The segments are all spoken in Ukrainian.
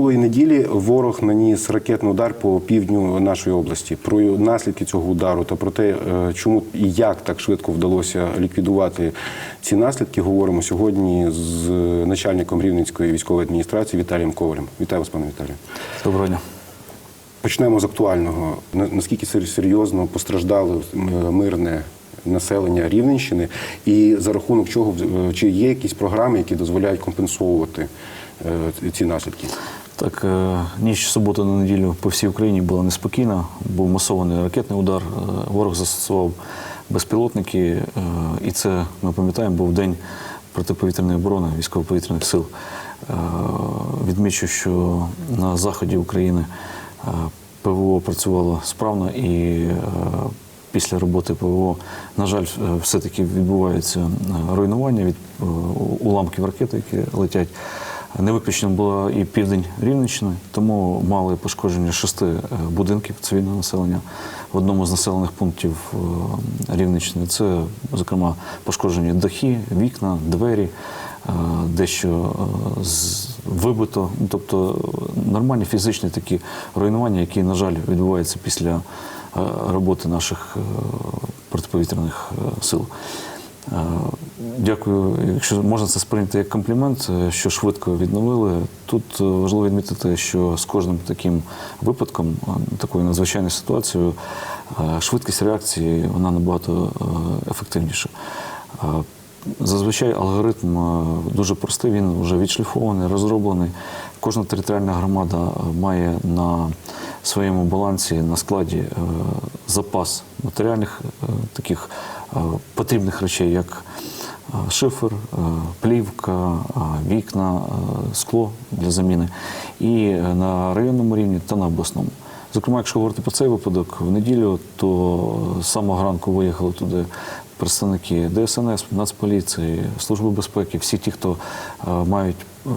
Минулої неділі ворог наніс ракетний удар по півдню нашої області. Про наслідки цього удару та про те, е, чому і як так швидко вдалося ліквідувати ці наслідки, говоримо сьогодні з начальником Рівненської військової адміністрації Віталієм Ковалем. Вітаю вас, пане Віталію. Доброго дня. Почнемо з актуального. Наскільки серйозно постраждало мирне населення Рівненщини, і за рахунок чого е, чи є якісь програми, які дозволяють компенсовувати е, ці наслідки? Так, е, ніч суботи на неділю по всій Україні була неспокійна. Був масований ракетний удар. е, Ворог застосував безпілотники, е, і це ми пам'ятаємо, був день протиповітряної оборони військово-повітряних сил. Відмічу, що на заході України ПВО працювало справно і після роботи ПВО, на жаль, все-таки відбувається руйнування від уламків ракет, які летять. Не виключено було і південь Рівненщини, тому мали пошкодження шести е, будинків цивільного населення в одному з населених пунктів е, Рівненщини. Це, зокрема, пошкоджені дахи, вікна, двері, е, дещо вибито. Ну, Тобто нормальні фізичні такі руйнування, які, на жаль, відбуваються після роботи наших протиповітряних сил. Дякую. Якщо можна це сприйняти як комплімент, е, що швидко відновили. Тут е, важливо відмітити, що з кожним таким випадком, е, такою надзвичайною ситуацією, швидкість реакції вона набагато ефективніша. Зазвичай алгоритм дуже простий, він вже відшліфований, розроблений. Кожна територіальна громада має на своєму балансі на складі запас матеріальних таких потрібних речей, як шифр, шифер, е, плівка, е, вікна, е, скло для заміни, і е, на районному рівні та на обласному. Зокрема, якщо говорити про цей випадок, в неділю, то з самого ранку виїхали туди представники ДСНС, Нацполіції, Служби безпеки, всі ті, хто е, мають е,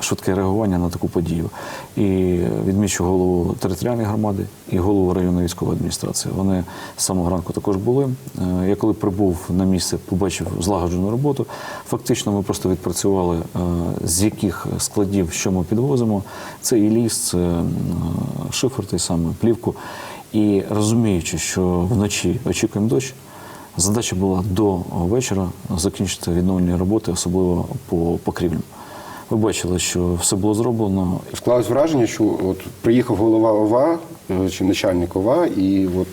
швидке реагування на таку подію. І відмічу голову територіальної громади і голову районної військової адміністрації. Вони з самого ранку також були. Е, Я коли прибув на місце, побачив злагоджену роботу. Фактично, ми просто відпрацювали, з яких складів що ми підвозимо. Це і ліс, це шифер, той самий, плівку. І розуміючи, що вночі очікуємо дощ, задача була до вечора закінчити відновлені роботи, особливо по покрівлям. Ви бачили, що все було зроблено. Склалось враження, що от приїхав голова ОВА е, чи начальник ОВА, і от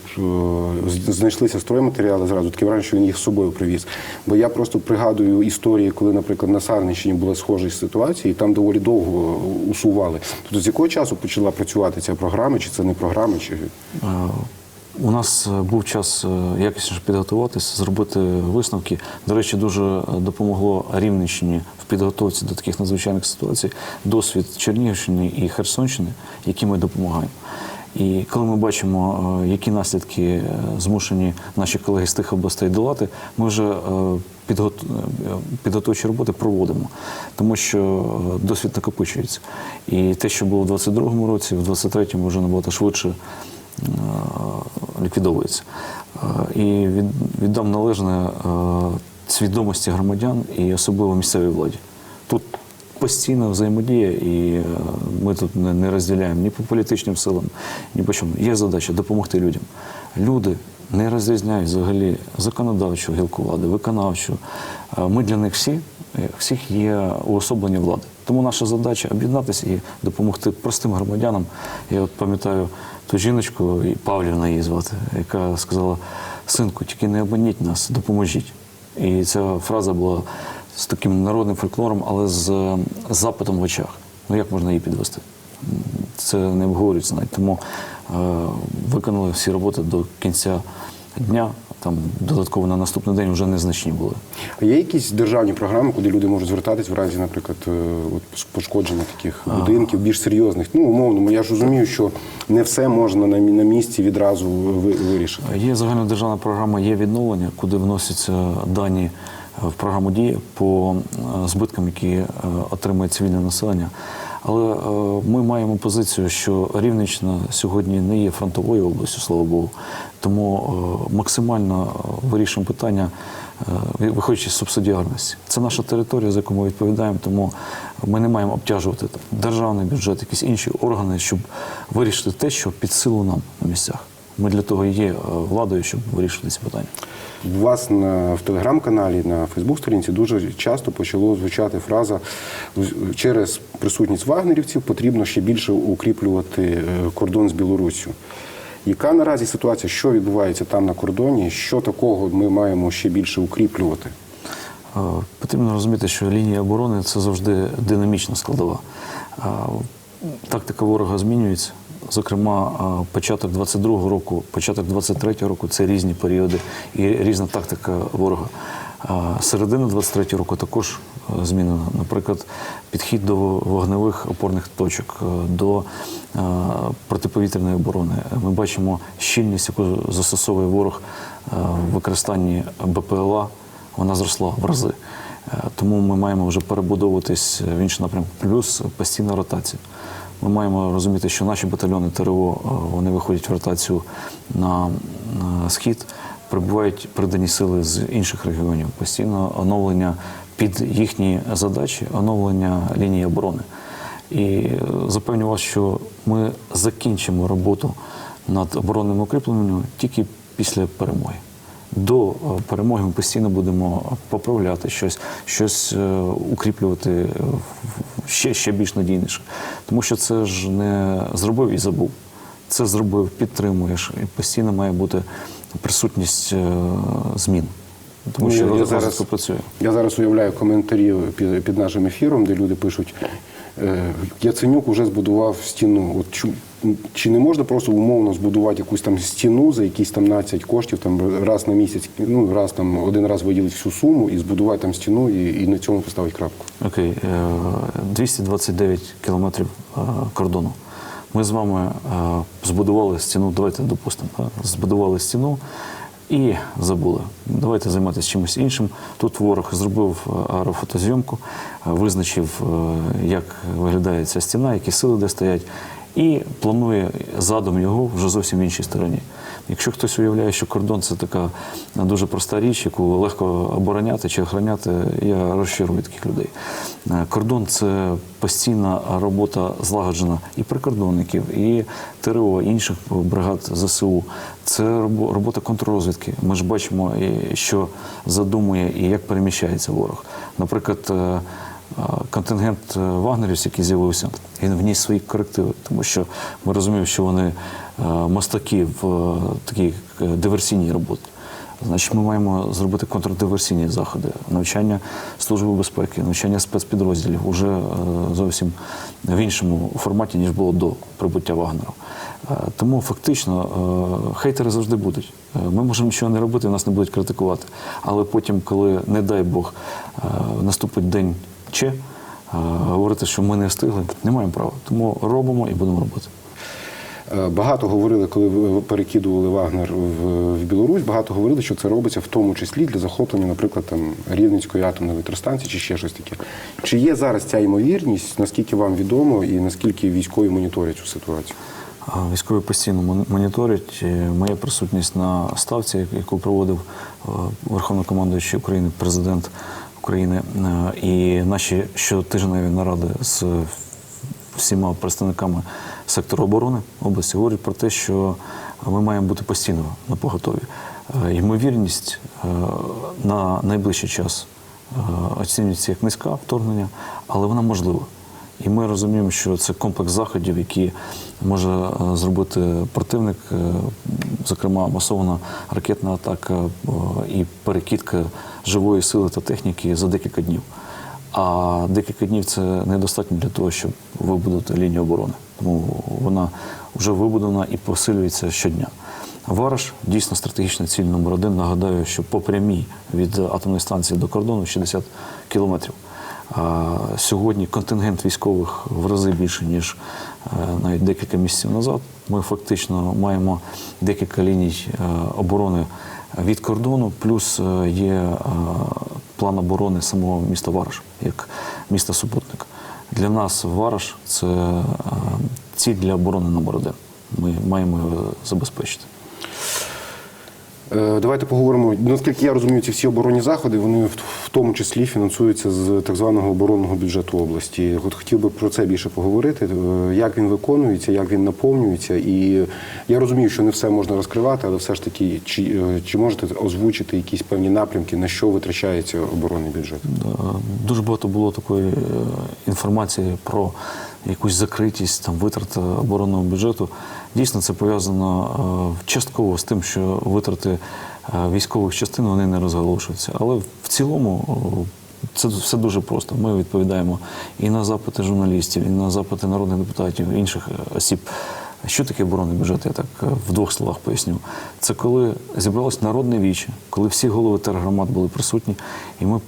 е, знайшлися стройматеріали зразу. Таке враження, що він їх з собою привіз. Бо я просто пригадую історії, коли, наприклад, на Сарнищині була схожа ситуація, і там доволі довго усували. Тобто з якого часу почала працювати ця програма, чи це не програма, чи Е, У нас е, був час е, якісніше підготуватися, зробити висновки. До речі, дуже допомогло Рівненщині в підготовці до таких надзвичайних ситуацій досвід Чернігівщини і Херсонщини, які ми допомагаємо. І коли ми бачимо, е, які наслідки змушені наші колеги з тих областей долати, ми вже підгот- підготовчі роботи проводимо, тому що досвід накопичується. І те, що було в 22-му році, в 23-му вже набагато швидше ліквідовується. Е, І від, віддам належне е, свідомості громадян і особливо місцевій владі. Тут постійна взаємодія, і е, ми тут не, розділяємо ні по політичним силам, ні по чому. Є задача допомогти людям. Люди не розрізняють взагалі законодавчу гілку влади, виконавчу. Ми для них всі, всіх є уособлення влади. Тому наша задача об'єднатися і допомогти простим громадянам. Я от пам'ятаю ту жіночку, і Павлівна її звати, яка сказала: синку, тільки не обманіть нас, допоможіть. І ця фраза була з таким народним фольклором, але з запитом в очах. Ну як можна її підвести? Це не обговорюється навіть. Тому е, виконали всі роботи до кінця дня. Там додатково на наступний день вже незначні були. А є якісь державні програми, куди люди можуть звертатись в разі, наприклад, е, от пошкодження таких будинків, більш серйозних? Ну, умовно, я ж розумію, що не все можна на, на місці відразу ви- вирішити. Є загальнодержавна програма є відновлення, куди вносяться дані в програму дії по е, збиткам, які е, отримує цивільне населення. Але е, ми маємо позицію, що Рівненщина сьогодні не є фронтовою областю, слава Богу. Тому е, максимально вирішимо вирішуємо питання, е, виходячи з субсидіарності. Це наша територія, за яку ми відповідаємо, тому ми не маємо обтяжувати там, державний бюджет, якісь інші органи, щоб вирішити те, що під силу нам на місцях. Ми для того і є е, владою, щоб вирішити ці питання. У вас на в телеграм-каналі на Фейсбук-сторінці дуже часто почало звучати фраза через присутність вагнерівців потрібно ще більше укріплювати е, кордон з Білоруссю. Яка наразі ситуація? Що відбувається там на кордоні? Що такого ми маємо ще більше укріплювати? Е, Потрібно розуміти, що лінія оборони це завжди динамічна складова. Тактика ворога змінюється. Зокрема, початок 22-го року, початок 23-го року це різні періоди і різна тактика ворога. Середина 23-го року також е, змінена. Наприклад, підхід до вогневих опорних точок, е, до е, протиповітряної оборони. Ми бачимо щільність, яку застосовує ворог в використанні БПЛА вона зросла в рази. Тому ми маємо вже перебудовуватись в інший напрямок. Плюс постійна ротація. Ми маємо розуміти, що наші батальйони ТРО е, вони виходять в ротацію на, схід, прибувають придані сили з інших регіонів. Постійно оновлення під їхні задачі, оновлення лінії оборони. І е, запевню вас, що ми закінчимо роботу над оборонним укріпленням тільки після перемоги. До е, перемоги ми постійно будемо поправляти щось, щось укріплювати в- ще, ще більш надійніше. Тому що це ж не зробив і забув. Це зробив, підтримуєш. І постійно має бути присутність е, змін. Тому Ну, що я зараз- працює. Я зараз уявляю коментарі під, під нашим ефіром, де люди пишуть: е, Яценюк уже збудував стіну. От чу- чи не можна просто умовно збудувати якусь там стіну за якісь там 12 коштів, там раз на місяць, ну раз там один раз виділити всю суму і збудувати там стіну, і, і на цьому поставити крапку. Окей, е, 229 кілометрів е, кордону. Ми з вами е, збудували стіну, давайте допустимо, збудували стіну і забули. Давайте займатися чимось іншим. Тут ворог зробив е, аерофотозйомку, е, визначив, е, як виглядає ця стіна, які сили де стоять, і планує задум його вже зовсім в іншій стороні. Якщо хтось уявляє, що кордон це така дуже проста річ, яку легко обороняти чи охороняти, я розчарую таких людей. Е, Кордон це постійна робота злагоджена і прикордонників, і ТРО, і інших бригад ЗСУ. Це робота контррозвідки. Ми ж бачимо, що задумує і як переміщається ворог. Наприклад, е, е, контингент е, вагнерівців, який з'явився, він вніс свої корективи, тому що ми розуміємо, що вони е, мастаки в е, такій диверсійній роботі. Значить, ми маємо зробити контрдиверсійні заходи, навчання служби безпеки, навчання спецпідрозділів уже зовсім в іншому форматі, ніж було до прибуття Вагнера. Тому фактично хейтери завжди будуть. Ми можемо нічого не робити, нас не будуть критикувати. Але потім, коли, не дай Бог, наступить день Че, е, говорити, що ми не встигли, не маємо права. Тому робимо і будемо робити. Е, Багато говорили, коли перекидували Вагнер в, в Білорусь, багато говорили, що це робиться в тому числі для захоплення, наприклад, там Рівненської атомної електростанції чи ще щось таке. Чи є зараз ця ймовірність, наскільки вам відомо, і наскільки військові моніторять цю ситуацію? Військові постійно моніторять. Е, Моя присутність на ставці, яку проводив Верховнокомандуючий України, президент України, е, і наші щотижневі наради з всіма представниками сектору оборони області говорять про те, що ми маємо бути постійно на поготові. Е, Ймовірність е, на найближчий час оцінюється як низька вторгнення, але вона можлива. І ми розуміємо, що це комплекс заходів, які може зробити противник, зокрема масована ракетна атака і перекидка живої сили та техніки за декілька днів. А декілька днів це недостатньо для того, щоб вибудувати лінію оборони. Тому вона вже вибудована і посилюється щодня. Вараш дійсно стратегічна ціль номер один. Нагадаю, що по прямій від атомної станції до кордону 60 кілометрів. Сьогодні контингент військових в рази більше, ніж е, навіть декілька місяців назад. Ми фактично маємо декілька ліній е, оборони від кордону, плюс е, є е, план оборони самого міста Вараш, як міста супутник. Для нас Вараш це е, ціль для оборони номер один. Ми маємо його забезпечити. Е, Давайте поговоримо. Наскільки я розумію, ці всі оборонні заходи, вони в тому числі фінансуються з так званого оборонного бюджету області. От хотів би про це більше поговорити. Е, Як він виконується, як він наповнюється. І я розумію, що не все можна розкривати, але все ж таки, чи, е, чи можете озвучити якісь певні напрямки, на що витрачається оборонний бюджет? Дуже багато було такої інформації про якусь закритість там витрат оборонного бюджету. Дійсно, це пов'язано е, частково з тим, що витрати е, військових частин вони не розголошуються. Але в цілому е, це все дуже просто. Ми відповідаємо і на запити журналістів, і на запити народних депутатів, інших осіб. Що таке оборонний бюджет? Я так в двох словах поясню. Це коли зібралось народне віче, коли всі голови тергромад були присутні, і ми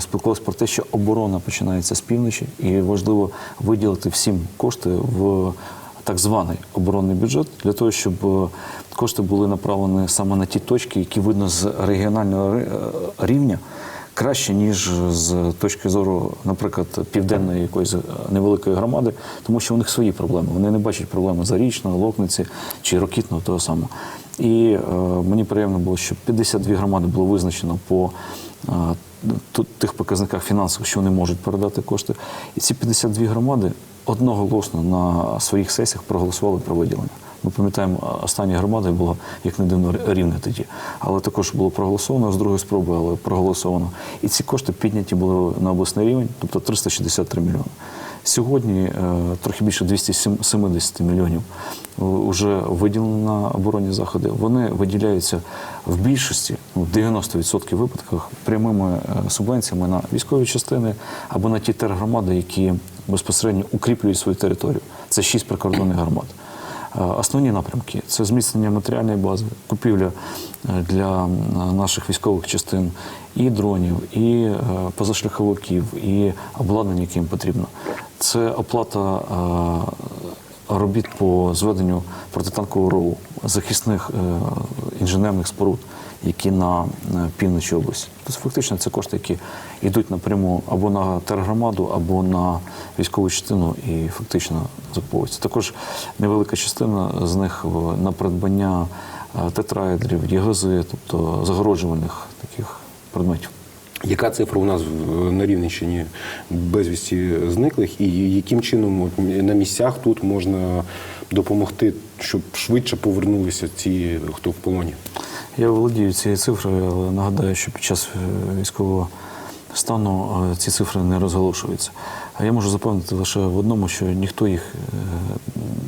спілкувалися про те, що оборона починається з півночі, і важливо виділити всім кошти в так званий оборонний бюджет для того, щоб е, кошти були направлені саме на ті точки, які видно з регіонального е, рівня краще, ніж з точки зору, наприклад, південної якоїсь е, невеликої громади, тому що у них свої проблеми. Вони не бачать проблеми Зарічного, Локниці чи Рокітного того самого. І е, мені приємно було, що 52 громади було визначено по е, тих показниках фінансових, що вони можуть передати кошти. І ці 52 громади одноголосно на своїх сесіях проголосували про виділення. Ми пам'ятаємо, остання громада була, як не дивно, рівне тоді. Але також було проголосовано з другої спроби, але проголосовано. І ці кошти підняті були на обласний рівень, тобто 363 мільйони. Сьогодні е, трохи більше 270 мільйонів вже виділено на оборонні заходи. Вони виділяються в більшості, ну, в 90% випадках, прямими е, субвенціями на військові частини або на ті тергромади, які безпосередньо укріплюють свою територію. Це шість прикордонних громад. Е, Основні напрямки це зміцнення матеріальної бази, купівля е, для наших військових частин і дронів, і е, позашляховиків, і обладнання, яке їм потрібно. Це оплата робіт по зведенню протитанкового рову, захисних інженерних споруд, які на півночі області. Тобто фактично це кошти, які йдуть напряму або на тергромаду, або на військову частину і фактично закуповуються. Також невелика частина з них на придбання е, тетраедрів, єгози, тобто загороджувальних таких предметів. Яка цифра у нас на Рівненщині безвісті зниклих, і яким чином на місцях тут можна допомогти, щоб швидше повернулися ці, хто в полоні? Я володію цією цифрою, але нагадаю, що під час е, військового стану е, ці цифри не розголошуються. А я можу запевнити лише в одному, що ніхто їх е,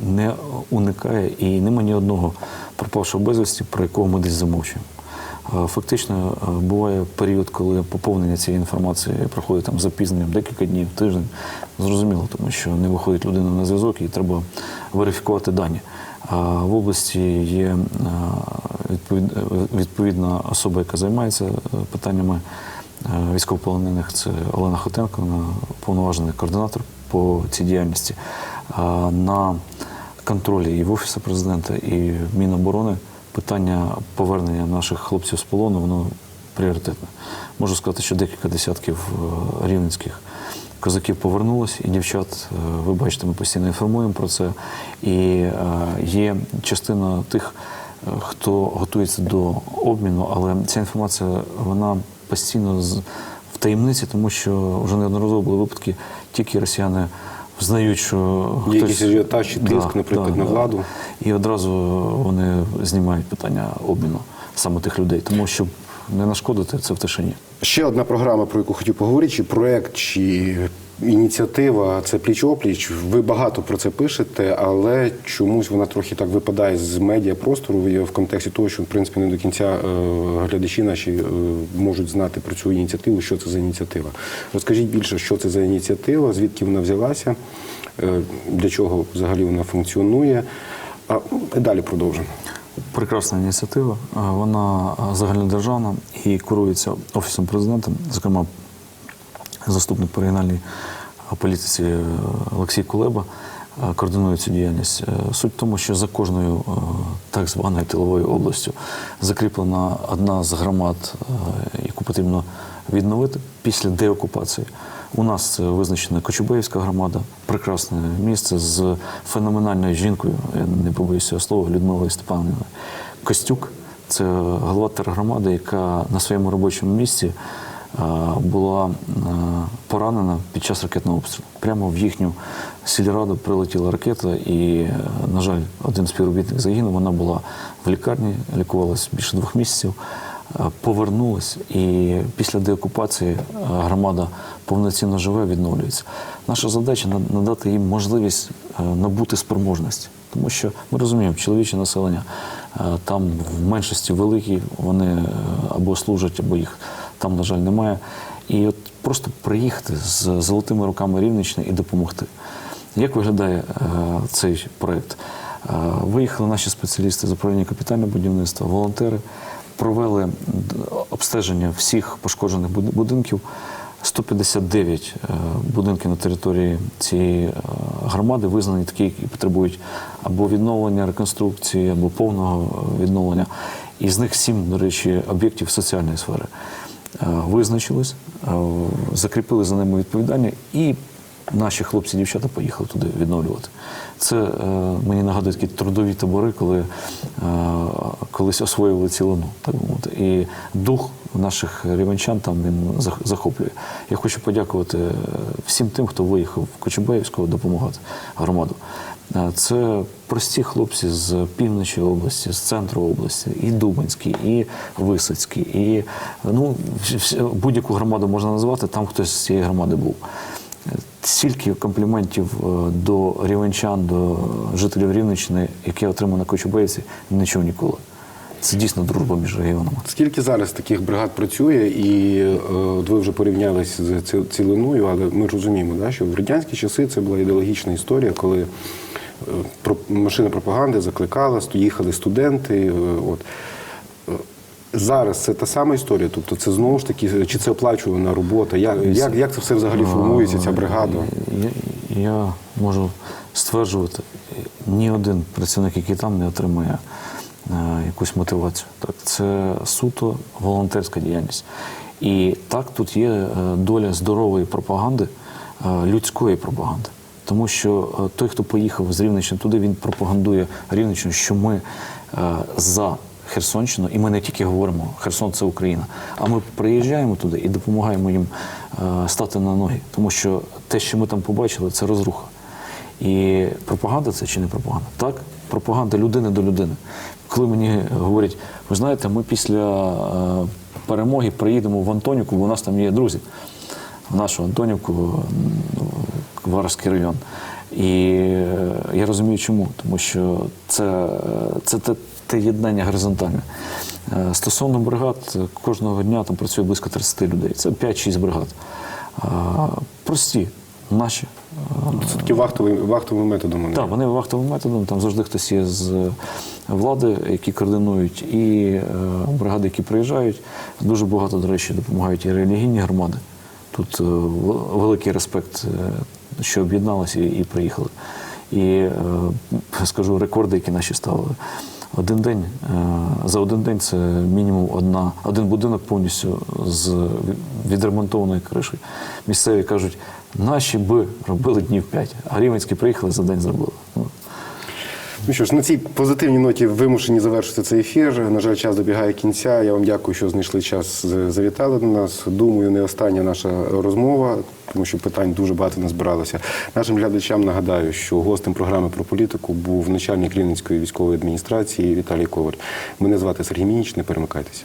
не уникає і нема ні одного пропавшого безвісті, про якого ми десь замовчуємо. Е, Фактично е, буває період, коли поповнення цієї інформації проходить там з запізненням декілька днів, тиждень. Зрозуміло, тому що не виходить людина на зв'язок і треба верифікувати дані. В області є е, відповід- е, відповідна особа, яка займається е, питаннями е, військовополонених. Це Олена Хотенко, вона повноважений координатор по цій діяльності. На контролі і в Офісі президента, і Міноборони питання повернення наших хлопців з полону, воно пріоритетне. Можу сказати, що декілька десятків е, рівненських козаків повернулось, і дівчат, е, ви бачите, ми постійно інформуємо про це. І е, є частина тих, хто готується до обміну, але ця інформація вона постійно в таємниці, тому що вже неодноразово були випадки, тільки росіяни взнають, що Є якийсь ажіотаж чи Да, тиск, наприклад, на владу? І одразу вони знімають питання обміну саме тих людей, тому щоб не нашкодити це в тишині. Ще одна програма, про яку хотів поговорити, чи проект, чи ініціатива це пліч-опліч. Ви багато про це пишете, але чомусь вона трохи так випадає з медіапростору в в контексті того, що в принципі не до кінця е, глядачі наші е, можуть знати про цю ініціативу, що це за ініціатива. Розкажіть більше, що це за ініціатива, звідки вона взялася, е, для чого взагалі вона функціонує. А далі продовжимо. Прекрасна ініціатива. Вона загальнодержавна і курується офісом президента, зокрема, заступник по регіональній політиці е, Олексій Кулеба е, координує цю діяльність. Е, Суть в тому, що за кожною так званою тиловою областю закріплена одна з громад, яку потрібно відновити після деокупації. У нас це визначена Кочубеївська громада, прекрасне місце з феноменальною жінкою, я не побоюся слова, Людмилою Степанівною Костюк. Це голова тергромади, яка на своєму робочому місці була е, поранена під час ракетного обстрілу. Прямо в їхню сільраду прилетіла ракета, і, е, на жаль, один співробітник загинув. Вона була в лікарні, лікувалась більше двох місяців. е, Повернулась, і після деокупації громада повноцінно живе, відновлюється. Наша задача на- надати їм можливість набути спроможності. Тому що ми розуміємо, чоловіче населення там в меншості великі, вони або служать, або їх там, на жаль, немає. І от просто приїхати з золотими руками Рівненщини і допомогти. Як виглядає е, цей проєкт? Е, Виїхали наші спеціалісти з управління капітального будівництва, волонтери, провели обстеження всіх пошкоджених будинків. 159 е, будинків на території цієї е, громади визнані такі, які потребують або відновлення, реконструкції, або повного е, відновлення. І з них сім, до речі, об'єктів соціальної сфери. Е, Визначились, е, закріпили за ними відповідання, і наші хлопці дівчата поїхали туди відновлювати. Це е, мені нагадує такі трудові табори, коли е, колись освоювали цілину, так мовити. І дух наших рівенчан там він захоплює. Я хочу подякувати е, всім тим, хто виїхав в Кочубеївського допомагати громаду. Е, Це прості хлопці з півночі області, з центру області, і Дубинський, і Висоцький, і ну, будь-яку громаду можна назвати, там хтось з цієї громади був. Стільки компліментів е, до рівенчан, до жителів Рівненщини, які я отримав на Кочубейці, не чув ніколи. Це дійсно дружба між регіонами. Скільки зараз таких бригад працює, і е, от ви вже порівнялися з цілиною, але ми розуміємо, да, що в радянські часи це була ідеологічна історія, коли машина пропаганди закликала, їхали студенти. е, От. Е, Зараз це та сама історія, тобто це знову ж таки, чи це оплачувана робота? Як, як, як це все взагалі формується, ця бригада? Я, я можу стверджувати, ні один працівник, який там не отримує е, якусь мотивацію. Так, це суто волонтерська діяльність. І так тут є е, доля здорової пропаганди, е, людської пропаганди. Тому що е, той, хто поїхав з Рівненщини туди, він пропагандує Рівненщину, що ми е, за Херсонщину, і ми не тільки говоримо Херсон це Україна. А ми приїжджаємо туди і допомагаємо їм е, стати на ноги. Тому що те, що ми там побачили, це розруха. І пропаганда це чи не пропаганда? Так, пропаганда людини до людини. Коли мені говорять, ви знаєте, ми після перемоги приїдемо в Антонівку, бо у нас там є друзі, в нашу Антонівку, м, Варварський район. І е, я розумію, чому. Тому що це, е, це те, те єднання горизонтальне. Е, Стосовно бригад, кожного дня там працює близько 30 людей. Це 5-6 бригад. Прості, наші. Е, Це таки вахтовий, вахтовим методом. так, вони вахтовим методом, там завжди хтось є з влади, які координують, і бригади, які приїжджають. Дуже багато, до речі, допомагають і релігійні громади. Тут е, великий респект, е, що об'єдналися і, приїхали. І е, скажу рекорди, які наші ставили. Один день, за один день це мінімум одна, один будинок повністю з відремонтованою кришею. Місцеві кажуть, наші би робили днів п'ять, а рівенські приїхали за день зробили. Ну, що ж, на цій позитивній ноті вимушені завершити цей ефір. На жаль, час добігає кінця. Я вам дякую, що знайшли час, завітали до нас. Думаю, не остання наша розмова, тому що питань дуже багато назбиралося. Нашим глядачам нагадаю, що гостем програми про політику був начальник Рівненської військової адміністрації Віталій Коваль. Мене звати Сергій Мініч, не перемикайтеся.